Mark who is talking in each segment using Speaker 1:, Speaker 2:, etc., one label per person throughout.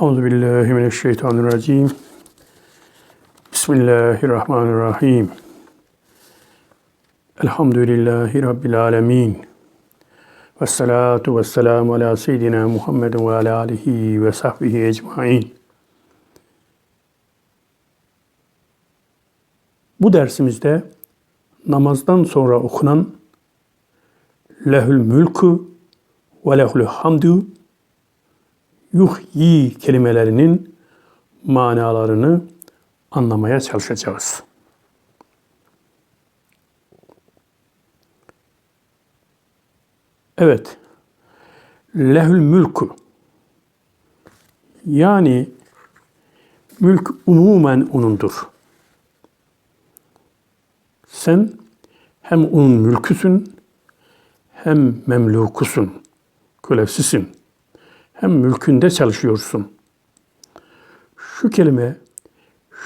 Speaker 1: Euzu billahi mineşşeytanirracim. Bismillahirrahmanirrahim. Elhamdülillahi Rabbil alemin. Ve salatu ve selamu ala seyyidina Muhammed ve ala alihi ve sahbihi ecmain. Bu dersimizde namazdan sonra okunan lehül mülkü ve lehül hamdü yuhyi kelimelerinin manalarını anlamaya çalışacağız. Evet. Lehül mülkü yani mülk umumen onundur. Sen hem onun mülküsün hem memlukusun, kölesisin. Hem mülkünde çalışıyorsun. Şu kelime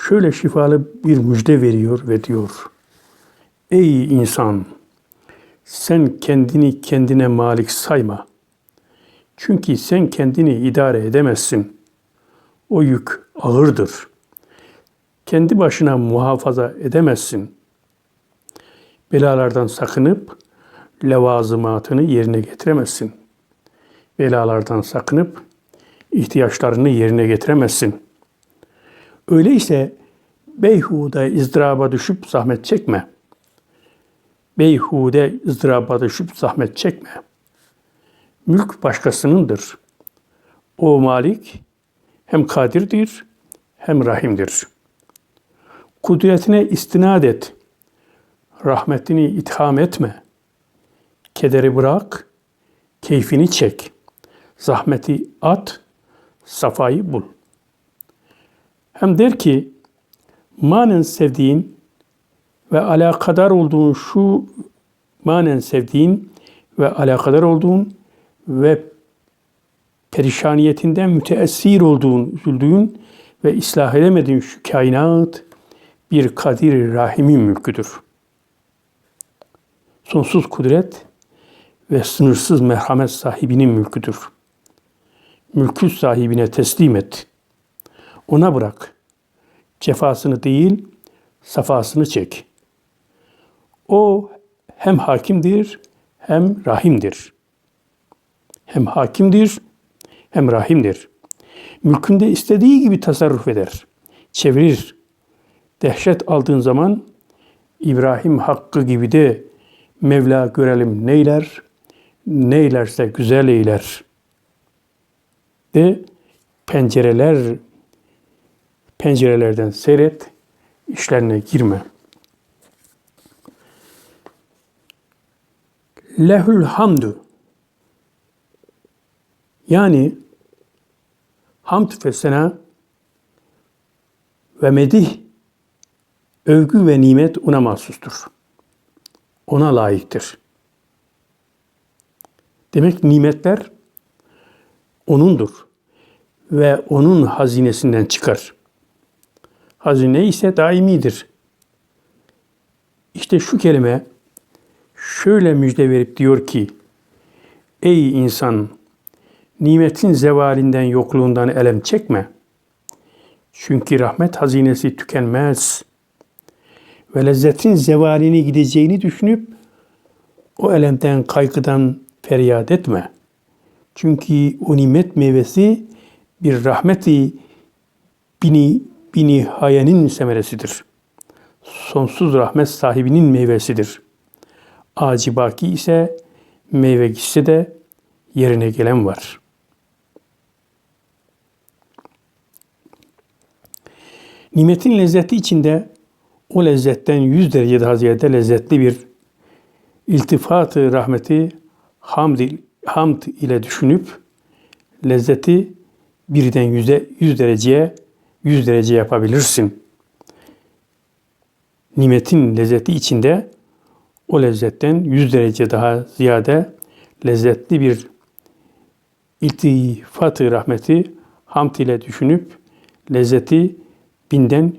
Speaker 1: şöyle şifalı bir müjde veriyor ve diyor. Ey insan! Sen kendini kendine malik sayma. Çünkü sen kendini idare edemezsin. O yük ağırdır. Kendi başına muhafaza edemezsin. Belalardan sakınıp levazımatını yerine getiremezsin. Belalardan sakınıp ihtiyaçlarını yerine getiremezsin. Öyleyse beyhude izdiraba düşüp zahmet çekme. Beyhude izdiraba düşüp zahmet çekme. Mülk başkasınındır. O malik hem kadirdir hem rahimdir. Kudretine istinad et. Rahmetini itham etme. Kederi bırak, keyfini çek. Zahmeti at, safayı bul. Hem der ki, manen sevdiğin ve alakadar olduğun şu manen sevdiğin ve alakadar olduğun ve perişaniyetinden müteessir olduğun, üzüldüğün ve ıslah edemediğin şu kainat bir kadir rahimin mülküdür. Sonsuz kudret ve sınırsız merhamet sahibinin mülküdür. Mülkü sahibine teslim et. Ona bırak. Cefasını değil, safasını çek. O hem hakimdir hem rahimdir. Hem hakimdir hem rahimdir. Mülkünde istediği gibi tasarruf eder. Çevirir. Dehşet aldığın zaman İbrahim hakkı gibi de Mevla görelim neyler, neylerse güzel eyler. De pencereler, pencerelerden seyret, işlerine girme. Lehül hamdü yani hamd ve sena ve medih, övgü ve nimet ona mahsustur. Ona layıktır. Demek nimetler O'nundur ve O'nun hazinesinden çıkar. Hazine ise daimidir. İşte şu kelime şöyle müjde verip diyor ki, Ey insan! Nimetin zevalinden, yokluğundan elem çekme. Çünkü rahmet hazinesi tükenmez. Ve lezzetin zevalini gideceğini düşünüp o elemden, kaygıdan feryat etme. Çünkü o nimet meyvesi bir rahmeti bini, bini hayenin semeresidir. Sonsuz rahmet sahibinin meyvesidir. Ağacı baki ise meyve gitse de yerine gelen var. Nimetin lezzeti içinde o lezzetten yüz derece daha ziyade lezzetli bir iltifatı rahmeti hamd, hamd ile düşünüp lezzeti birden yüze, yüz dereceye yüz derece yapabilirsin. Nimetin lezzeti içinde o lezzetten yüz derece daha ziyade lezzetli bir iltifatı rahmeti hamd ile düşünüp lezzeti binden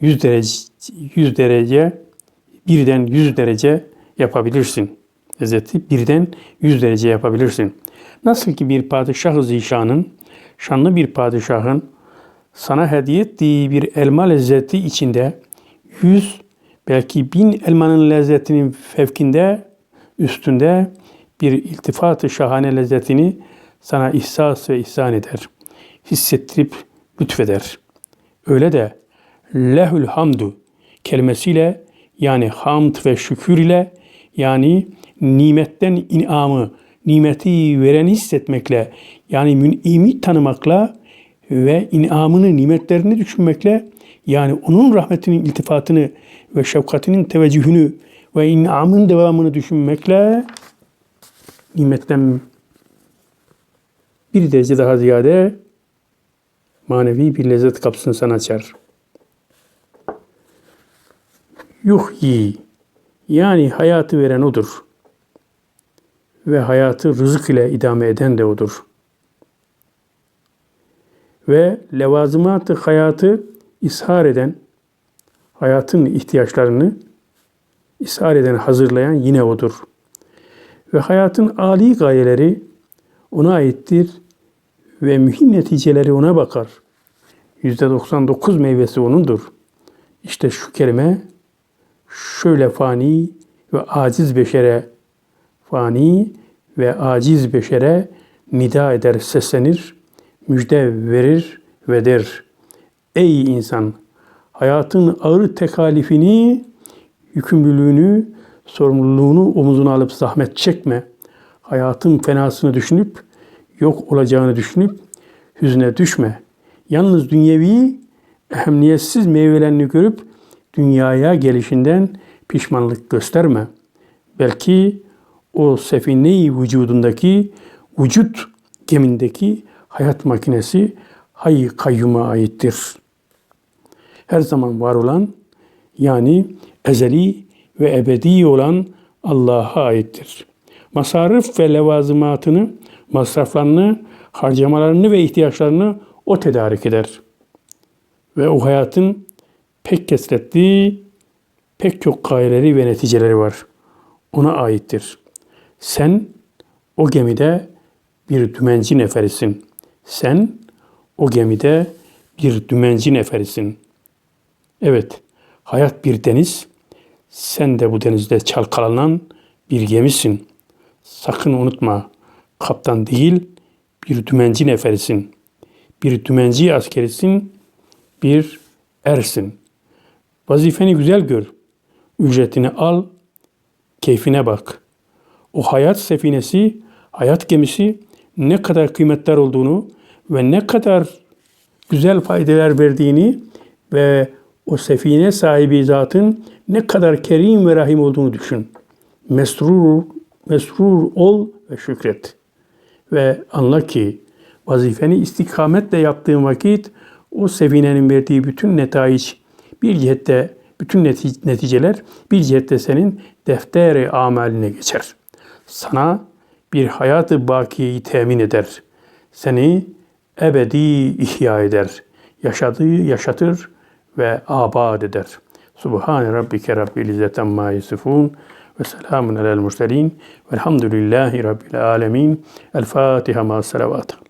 Speaker 1: yüz derece, yüz derece birden yüz derece yapabilirsin. Lezzeti birden yüz derece yapabilirsin. Nasıl ki bir padişah zişanın şanlı bir padişahın sana hediye ettiği bir elma lezzeti içinde yüz belki bin elmanın lezzetinin fevkinde üstünde bir iltifat-ı şahane lezzetini sana ihsas ve ihsan eder. Hissettirip lütfeder. Öyle de lehül hamdu kelimesiyle yani hamd ve şükür ile yani nimetten inamı, nimeti vereni hissetmekle yani mün'imi tanımakla ve inamını, nimetlerini düşünmekle yani onun rahmetinin iltifatını ve şefkatinin teveccühünü ve inamın devamını düşünmekle nimetten bir derece daha ziyade manevi bir lezzet kapısını sana açar. Yuhyi yani hayatı veren odur. Ve hayatı rızık ile idame eden de odur. Ve levazımat-ı hayatı ishar eden, hayatın ihtiyaçlarını ishar eden, hazırlayan yine odur. Ve hayatın âli gayeleri ona aittir ve mühim neticeleri ona bakar. %99 meyvesi onundur. İşte şu kelime şöyle fani ve aciz beşere fani ve aciz beşere nida eder, seslenir, müjde verir ve der. Ey insan! Hayatın ağır tekalifini, yükümlülüğünü, sorumluluğunu omuzuna alıp zahmet çekme. Hayatın fenasını düşünüp, yok olacağını düşünüp, hüzne düşme. Yalnız dünyevi, ehemniyetsiz meyvelerini görüp, dünyaya gelişinden pişmanlık gösterme. Belki o sefine vücudundaki, vücut gemindeki hayat makinesi hayy kayyuma aittir. Her zaman var olan yani ezeli ve ebedi olan Allah'a aittir. Masarif ve levazımatını, masraflarını, harcamalarını ve ihtiyaçlarını o tedarik eder. Ve o hayatın pek kesretli, pek çok gayeleri ve neticeleri var. Ona aittir. Sen o gemide bir dümenci neferisin. Sen o gemide bir dümenci neferisin. Evet, hayat bir deniz. Sen de bu denizde çalkalanan bir gemisin. Sakın unutma, kaptan değil, bir dümenci neferisin. Bir dümenci askerisin, bir ersin. Vazifeni güzel gör. Ücretini al, keyfine bak. O hayat sefinesi, hayat gemisi ne kadar kıymetler olduğunu ve ne kadar güzel faydalar verdiğini ve o sefine sahibi zatın ne kadar kerim ve rahim olduğunu düşün. Mesrur, mesrur ol ve şükret. Ve anla ki vazifeni istikametle yaptığın vakit o sefinenin verdiği bütün netayiç bir cihette bütün neticeler bir cihette senin defteri ameline geçer. Sana bir hayatı bakiyi temin eder. Seni ebedi ihya eder. Yaşadığı yaşatır ve abad eder. Subhan rabbike rabbil izzeti amma yasifun ve selamun alel murselin velhamdülillahi rabbil alemin. El Fatiha ma salavat.